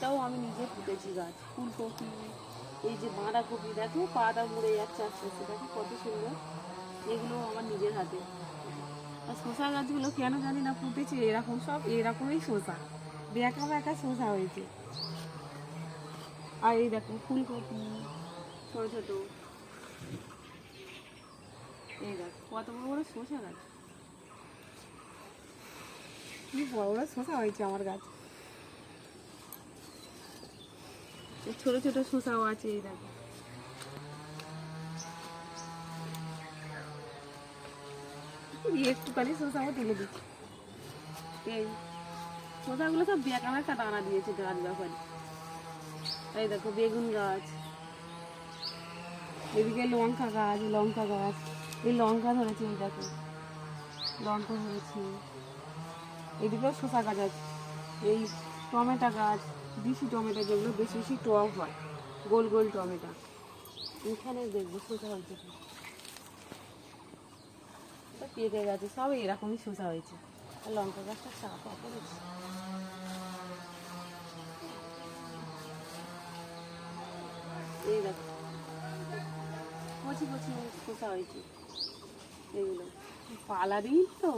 এটাও আমি নিজে ফুটেছি গাছ। ফুলকপি, এই যে বাঁধাকপি, দেখো পাতা মরে যাচ্ছে আস্তে আস্তে, দেখো কত সুন্দর। এগুলো আমার নিজের হাতে। আর শসা গাছগুলো কেন জানি না ফুটেছে, এরকম সব, এরকমই শসা। বেঁকা বেঁকা শসা হয়েছে। আর এই দেখো ফুলকপি, ছোট ছোট। এই দেখো, কত বড় বড় শসা গাছ। কি বড় বড় শসা হয়েছে আমার গাছ এই ছোট ছোট শসাও আছে এই দেখো। একটুখানি শসাও তুলে দিচ্ছি। এই শসাগুলো সব বেঁকা বেঁকা দানা দিয়েছে গাছ ব্যাপারে। এই দেখো, বেগুন গাছ। এদিকে লঙ্কা গাছ লঙ্কা গাছ। এই লঙ্কা ধরেছে, এই দেখো। লঙ্কা ধরেছে। এদিকেও শসা গাছ আছে। এই টমেটো গাছ। দেশি টমেটো যেগুলো বেশি বেশি টক হয়, গোল গোল টমেটো। এখানে দেখব শসা হয়েছে পেকে গেছে সব এরকমই শসা হয়েছে। আর লঙ্কা গাছটা চাপা পড়েছে। এই দেখো। কচি কচি হয়েছে। এগুলো তো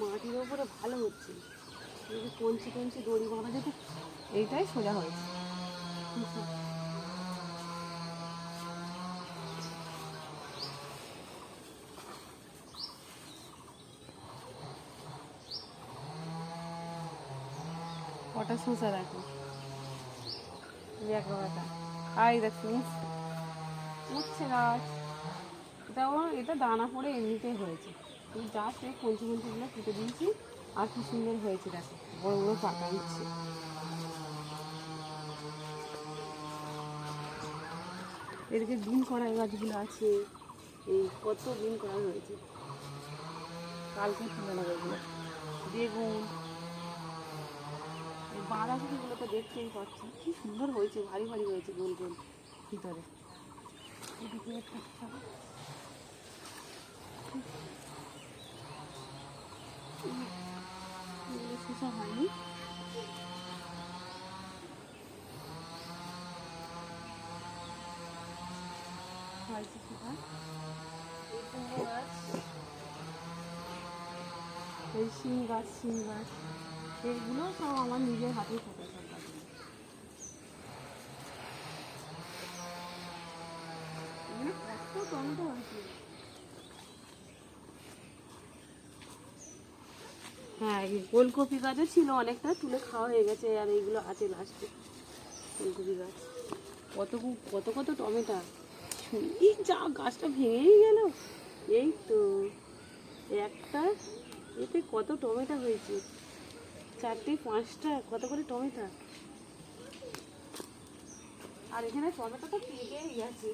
মাটির ওপরে ভালো হচ্ছে। কঞ্চি কঞ্চি দড়ি বাঁধা যেত এইটাই সোজা হয়েছে। কটা শসা দেখো। দেখো এটা আর এই দেখো উচ্ছে গাছ এটাও, এটা দানা পড়ে এমনিতেই হয়েছে। জাস্ট এই কঞ্চি কঞ্চিগুলো কেটে দিয়েছি। আর কি সুন্দর হয়েছে দেখো। বড় বড় পাকা উচ্ছে এদিকে বিন কড়াই গাছগুলো আছে। এই কত বিন কড়াই হয়েছে। কালকে তুলে নেবে এগুলো? বেগুন। বাঁধাকপিগুলো তো দেখতেই পাচ্ছি। কি সুন্দর হয়েছে, ভারী ভারী হয়েছে গোল গোল ভিতরে। এদিকে এগুলো শসা হয়নি হয়েছে শসা এই কুমড়ো গাছ এই শিম গাছ শিম গাছ এইগুলো সব আমার নিজের হাতে ফোটা সব গাছগুলো এখানে কত টমেটো হয়েছে হ্যাঁ এই ফুলকপি গাছও ছিল অনেকটা, তুলে খাওয়া হয়ে গেছে, আর এইগুলো আছে লাস্টে ফুলকপি গাছ। কত কত কত টমেটো। এই যা, গাছটা ভেঙেই গেল। এই তো, একটা, এতে কত টমেটো হয়েছে? চারটে, পাঁচটা, কত করে টমেটো? আর এখানে টমেটো তো পেকেই গেছে।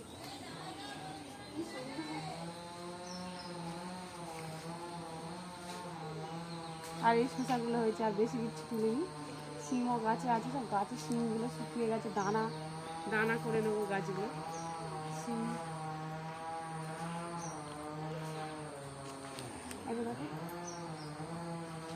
আর এই শসাগুলো হয়েছে, আর বেশি কিছু তুলিনি। শিমও গাছে আছে, সব গাছের শিমগুলো শুকিয়ে গেছে, দানা দানা করে নেব গাছগুলো। শিম